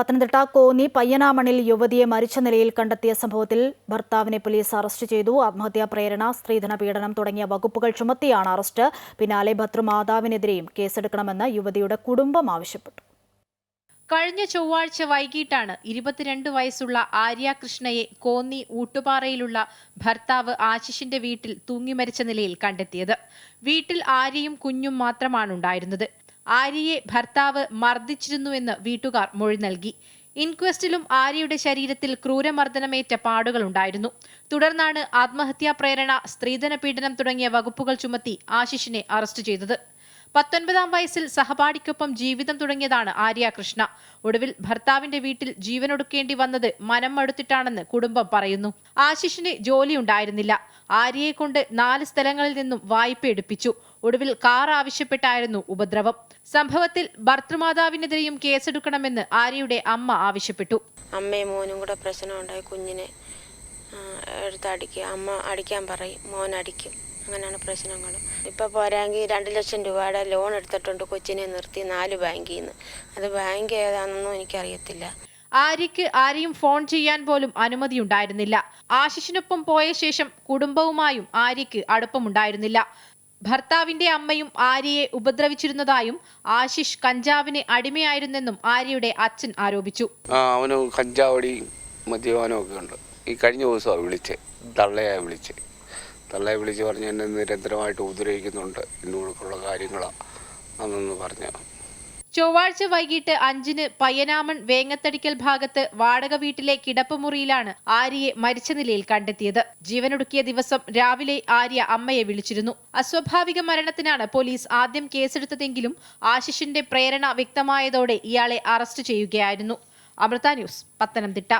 പത്തനംതിട്ട കോന്നി പയ്യനാമണിൽ യുവതിയെ മരിച്ച നിലയിൽ കണ്ടെത്തിയ സംഭവത്തിൽ ഭർത്താവിനെ പോലീസ് അറസ്റ്റ് ചെയ്തു. ആത്മഹത്യാ പ്രേരണ സ്ത്രീധന പീഡനം തുടങ്ങിയ വകുപ്പുകൾ ചുമത്തിയാണ് അറസ്റ്റ്. പിന്നാലെ ഭർത്തൃമാതാവിനെതിരെയും കേസെടുക്കണമെന്ന് യുവതിയുടെ കുടുംബം ആവശ്യപ്പെട്ടു. കഴിഞ്ഞ ചൊവ്വാഴ്ച വൈകിട്ടാണ് ഇരുപത്തിരണ്ട് വയസ്സുള്ള ആര്യ കൃഷ്ണയെ കോന്നി ഊട്ടുപാറയിലുള്ള ഭർത്താവ് ആശിഷിന്റെ വീട്ടിൽ തൂങ്ങിമരിച്ച നിലയിൽ കണ്ടെത്തിയത്. വീട്ടിൽ ആര്യയും കുഞ്ഞും മാത്രമാണ് ഉണ്ടായിരുന്നത് ആര്യയെ ഭർത്താവ് മർദ്ദിച്ചിരുന്നുവെന്ന് വീട്ടുകാർ മൊഴി നൽകി. ഇൻക്വസ്റ്റിലും ആര്യയുടെ ശരീരത്തിൽ ക്രൂരമർദ്ദനമേറ്റ പാടുകളുണ്ടായിരുന്നു. തുടർന്നാണ് ആത്മഹത്യാ പ്രേരണ സ്ത്രീധന പീഡനം തുടങ്ങിയ വകുപ്പുകൾ ചുമത്തി ആശിഷിനെ അറസ്റ്റ് ചെയ്തത്. പത്തൊൻപതാം വയസ്സിൽ സഹപാഠിക്കൊപ്പം ജീവിതം തുടങ്ങിയതാണ് ആര്യ കൃഷ്ണ. ഒടുവിൽ ഭർത്താവിന്റെ വീട്ടിൽ ജീവനൊടുക്കേണ്ടി വന്നത് മനം മടുത്തിട്ടാണെന്ന് കുടുംബം പറയുന്നു. ആശിഷിന് ജോലി ഉണ്ടായിരുന്നില്ല ആര്യയെ കൊണ്ട് നാല് സ്ഥലങ്ങളിൽ നിന്നും വായ്പ എടുപ്പിച്ചു. ഒടുവിൽ കാർ ആവശ്യപ്പെട്ടായിരുന്നു ഉപദ്രവം. സംഭവത്തിൽ ഭർത്തൃമാതാവിനെതിരെയും കേസെടുക്കണമെന്ന് ആര്യയുടെ അമ്മ ആവശ്യപ്പെട്ടു. അമ്മയും മോനും കൂടെ പ്രശ്നമുണ്ടായി. കുഞ്ഞിനെ എടുത്ത് അടിക്കുക. അമ്മ അടിക്കാൻ പറയും. മോൻ അടിക്കും. അങ്ങനെയാണ് പ്രശ്നങ്ങൾ ഇപ്പോൾ പോരാങ്കിൽ രണ്ട് ലക്ഷം രൂപയുടെ ലോൺ എടുത്തിട്ടുണ്ട് കൊച്ചിനെ നിർത്തി നാല് ബാങ്കിൽ നിന്ന് അത് ബാങ്ക് ഏതാണെന്നൊന്നും എനിക്കറിയത്തില്ല. ആര്യയ്ക്ക് ആരെയും ഫോൺ ചെയ്യാൻ പോലും അനുമതി ഉണ്ടായിരുന്നില്ല ആശിഷിനൊപ്പം പോയ ശേഷം കുടുംബവുമായും ആര്യയ്ക്ക് അടുപ്പമുണ്ടായിരുന്നില്ല. ഭർത്താവിന്റെ അമ്മയും ആര്യയെ ഉപദ്രവിച്ചിരുന്നതായും ആശിഷ് കഞ്ചാവിന് അടിമയായിരുന്നെന്നും ആര്യയുടെ അച്ഛൻ ആരോപിച്ചു. അവന് കഞ്ചാവടിയും മദ്യപാനവും ഒക്കെ ഉണ്ട്. ഈ കഴിഞ്ഞ ദിവസമാണ് വിളിച്ച് തള്ളയായി വിളിച്ച്. തള്ളയെ വിളിച്ച് പറഞ്ഞ് എന്നെ നിരന്തരമായിട്ട് ഉപദ്രവിക്കുന്നുണ്ട്. ഇന്നുകൊടുക്കുള്ള കാര്യങ്ങളാണ് അന്നൊന്ന് പറഞ്ഞു. ചൊവ്വാഴ്ച വൈകിട്ട് അഞ്ചിന് പയ്യനാമൺ വേങ്ങത്തടിക്കൽ ഭാഗത്ത് വാടക വീട്ടിലെ കിടപ്പുമുറിയിലാണ് ആര്യയെ മരിച്ച നിലയിൽ കണ്ടെത്തിയത്. ജീവനൊടുക്കിയ ദിവസം രാവിലെ ആര്യ അമ്മയെ വിളിച്ചിരുന്നു. അസ്വാഭാവിക മരണത്തിനാണ് പോലീസ് ആദ്യം കേസെടുത്തതെങ്കിലും ആശിഷിന്റെ പ്രേരണ വ്യക്തമായതോടെ ഇയാളെ അറസ്റ്റ് ചെയ്യുകയായിരുന്നു. അമൃത ന്യൂസ് പത്തനംതിട്ട.